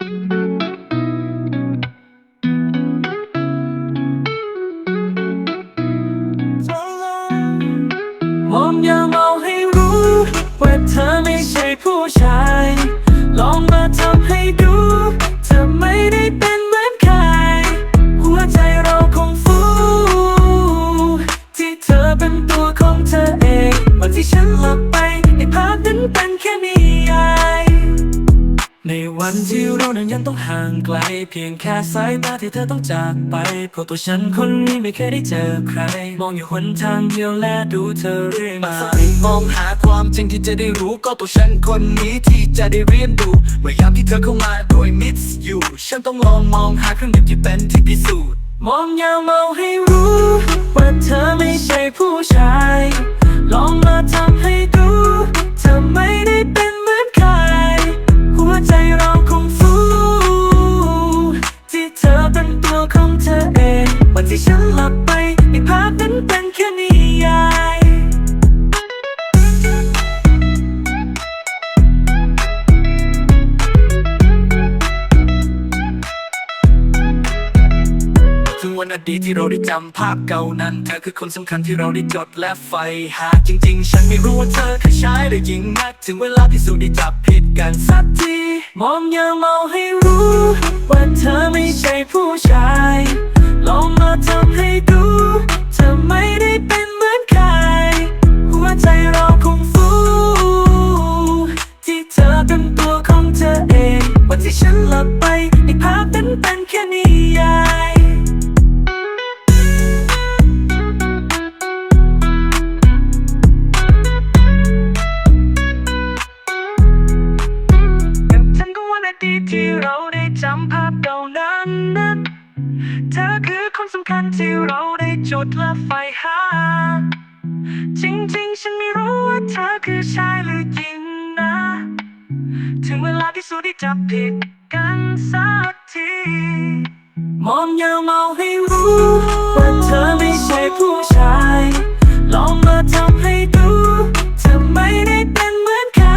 ม ในวันที่เรานั้นยังต้องห่างไกล เพียงแค่สายตาที่เธอต้องจากไปเพราะตัวฉันคนนี้ไม่เคยได้เจอใคร มองอยู่หนทางเดียวและดูเธอเรื่อยมามองหาความจริงที่จะได้รู้ก็ตัวฉันคนนี้ที่จะได้เรียนรู้เมื่อยามที่เธอเข้ามาโดยมิสอยู่ฉันต้องลองมองหาเครื่องดื่มที่เป็นที่พิสูจน์มองอย่ามองให้รู้ ว่าเธอไม่ใช่ผู้ชาย ลองมาทำ วันอดีตที่เราได้จำภาพเก่านั้น เธอคือคนสำคัญที่เราได้จดและใฝ่หาจริง ๆ ฉันไม่รู้ว่าเธอคือชายหรือหญิงนักถึงเวลาพิสูจน์ได้จับผิดกันสักที มองอย่ามองให้รู้ ว่าเธอไม่ใช่ผู้ชาย ลองมาทำให้ดู เธอไม่ได้เป็นเหมือนใคร หัวใจเราคงฟู ที่เธอเป็นตัวของเธอเอง วันที่ฉันหลับไปไอ้ภาพนั้นเป็นแค่นิ เธอคือคนสำคัญที่เราได้จดและใฝ่หา จริงๆ ฉันไม่รู้ว่าเธอคือชายหรือหญิงนะ ถึงเวลาที่สุดที่จะผิดกันสักที มองยาวเมาให้รู้ว่าเธอไม่ใช่ผู้ชาย ลองมาทำให้ดู เธอไม่ได้เป็นเหมือนใคร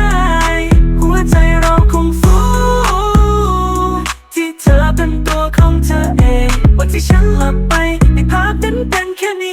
หัวใจเราคงฟูที่เธอเป็นตัวของเธอเอง ที่ฉันหลับไปในภาพนั้นเป็นแค่นี้